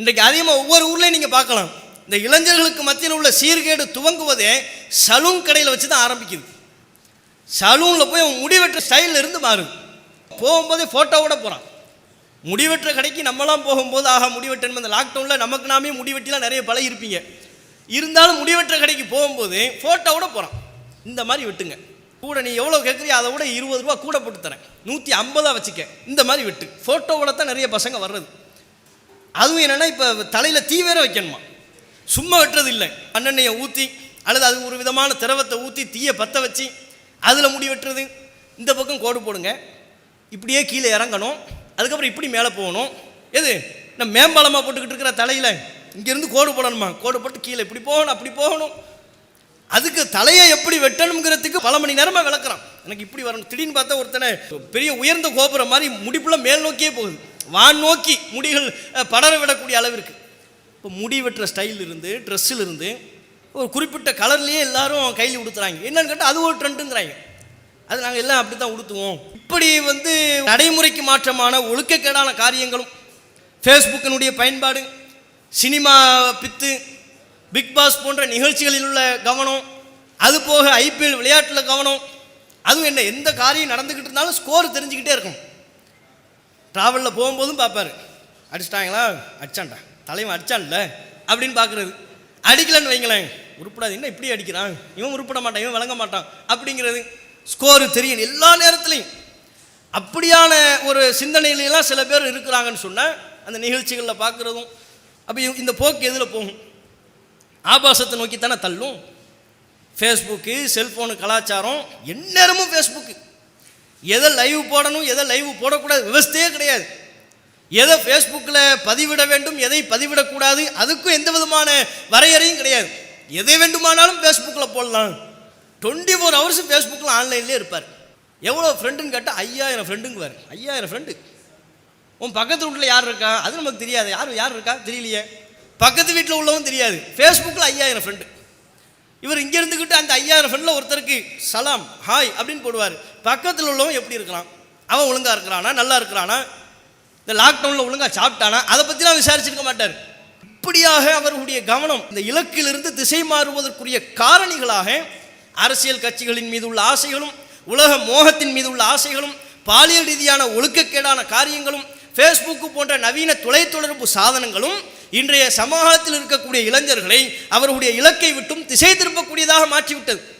இன்றைக்கு அதிகமாக ஒவ்வொரு ஊர்லேயும் நீங்கள் பார்க்கலாம். இந்த இளைஞர்களுக்கு மத்தியில் உள்ள சீர்கேடு துவங்குவதே சலூன் கடையில் வச்சு தான் ஆரம்பிக்குது. சலூனில் போய் அவன் முடிவெற்ற ஸ்டைலில் இருந்து மாறுது போகும்போதே ஃபோட்டோவோட போகிறான் முடிவெற்ற கடைக்கு நம்மளாம் போகும்போது ஆஹா முடிவெட்டணும் இந்த லாக்டவுனில் நமக்கு நாமே முடிவெட்டிலாம் நிறைய பழகிருப்பீங்க இருந்தாலும் முடிவெற்ற கடைக்கு போகும்போது ஃபோட்டோவோட போகிறான் இந்த மாதிரி வெட்டுங்க. கூட நீ எவ்வளோ கேட்குறியோ அதை விட இருபது ரூபா கூட போட்டு தரேன் நூற்றி ஐம்பதாக வச்சுக்க. இந்த மாதிரி விட்டு. ஃபோட்டோவோட தான் நிறைய பசங்க வர்றது. அதுவும் என்னென்னா இப்போ தலையில் தீ வேற வைக்கணுமா? சும்மா வெட்டுறது இல்லை. அண்ணெண்ணையை ஊற்றி அல்லது அது ஒரு விதமான திரவத்தை ஊற்றி தீயை பற்ற வச்சு அதில் முடி வெட்டுறது. இந்த பக்கம் கோடு போடுங்க. இப்படியே கீழே இறங்கணும். அதுக்கப்புறம் இப்படி மேலே போகணும். எது? நம்ம மேம்பாலமாக போட்டுக்கிட்டு இருக்கிற தலையில் இங்கேருந்து கோடு போடணுமா? கோடு போட்டு கீழே இப்படி போகணும் அப்படி போகணும். அதுக்கு தலையை எப்படி வெட்டணுங்கிறதுக்கு பல மணி நேரமாக விளக்குறான். எனக்கு இப்படி வரணும். திடீர்னு பார்த்தா ஒருத்தனை பெரிய உயர்ந்த கோபுரம் மாதிரி முடிப்புல மேல் நோக்கியே போகுது. வான் நோக்கி முடிகள் படர விடக்கூடிய அளவிற்கு. இப்போ முடி வெட்டுற ஸ்டைல் இருந்து ட்ரெஸ்ஸில் இருந்து ஒரு குறிப்பிட்ட கலர்லேயே எல்லாரும் கையில் உடுத்துறாங்க. என்னன்னு கேட்டால் அது ஒரு ட்ரெண்டுங்கிறாங்க அது நாங்கள் எல்லாம் அப்படி தான் உடுத்துவோம். இப்படி வந்து நடைமுறைக்கு மாற்றமான ஒழுக்கக்கேடான காரியங்களும் ஃபேஸ்புக்கினுடைய பயன்பாடு சினிமா பித்து பிக் பாஸ் போன்ற நிகழ்ச்சிகளில் உள்ள கவனம் அது போக ஐபிஎல் விளையாட்டில் கவனம் அதுவும் என்ன எந்த காரியம் நடந்துக்கிட்டு இருந்தாலும் ஸ்கோர் தெரிஞ்சுக்கிட்டே இருக்கும் ட்ராவலில் போகும்போதும் பார்ப்பாரு. அடிச்சிட்டாங்களா? அடிச்சான்டா. தலைவன் அடிச்சான்ல. அப்படின்னு பார்க்குறது. அடிக்கலன்னு வைங்களேன். உருப்படாது. என்ன இப்படி அடிக்கிறான்? இவன் உருப்பட மாட்டான். இவன் விளங்க மாட்டான். அப்படிங்கிறது ஸ்கோரு தெரியும் எல்லா நேரத்துலையும். அப்படியான ஒரு சிந்தனையிலாம் சில பேர் இருக்கிறாங்கன்னு சொன்னால் அந்த நிகழ்ச்சிகளில் பார்க்குறதும் அப்போ இந்த போக்கு எதில் போகும்? ஆபாசத்தை நோக்கி தானே தள்ளும்? ஃபேஸ்புக்கு செல்ஃபோனு கலாச்சாரம் எந்நேரமும் ஃபேஸ்புக்கு எதை லைவ் போடணும் எதை லைவ் போடக்கூடாது விவஸ்தையே கிடையாது. எதை ஃபேஸ்புக்கில் பதிவிட வேண்டும் எதை பதிவிடக்கூடாது அதுக்கும் எந்த விதமான வரையறையும் கிடையாது. எதை வேண்டுமானாலும் ஃபேஸ்புக்கில் போடலாம். டுவெண்ட்டி ஃபோர் ஹவர்ஸ் ஃபேஸ்புக்கில் ஆன்லைன்லேயே இருப்பார். எவ்வளோ ஃப்ரெண்டுன்னு கேட்டால் ஐயாயிரம் ஃப்ரெண்டுங்குவார் ஐயாயிரம் ஃப்ரெண்டு உன் பக்கத்து வீட்டில் யார் இருக்கா? அது நமக்கு தெரியாது. யார் யார் இருக்கா? தெரியலையே. பக்கத்து வீட்டில் உள்ளவும் தெரியாது. ஃபேஸ்புக்கில் ஐயாயிரம் ஃப்ரெண்டு இவர் இங்கே இருந்துக்கிட்டு அந்த ஐயாயிரம் ஃப்ரெண்டில் ஒருத்தருக்கு சலாம் ஹாய் அப்படின்னு போடுவார். பக்கத்தில் உள்ளவன் எப்படி இருக்கிறான் அவன் ஒழுங்காக இருக்கிறானா? நல்லா இருக்கிறானா? இந்த லாக்டவுனில் ஒழுங்காக சாப்பிட்டானா? அதை பற்றிலாம் விசாரிச்சிருக்க மாட்டார். இப்படியாக அவர்களுடைய கவனம் இந்த இலக்கிலிருந்து திசை மாறுவதற்குரிய காரணிகளாக அரசியல் கட்சிகளின் மீது உள்ள ஆசைகளும் உலக மோகத்தின் மீது உள்ள ஆசைகளும் பாலியல் ரீதியான ஒழுக்கக்கேடான காரியங்களும் ஃபேஸ்புக்கு போன்ற நவீன தொலைத்தொடர்பு சாதனங்களும் இன்றைய சமூகத்தில் இருக்கக்கூடிய இளைஞர்களை அவர்களுடைய இலக்கை விட்டும் திசை திருப்பக்கூடியதாக மாற்றிவிட்டது.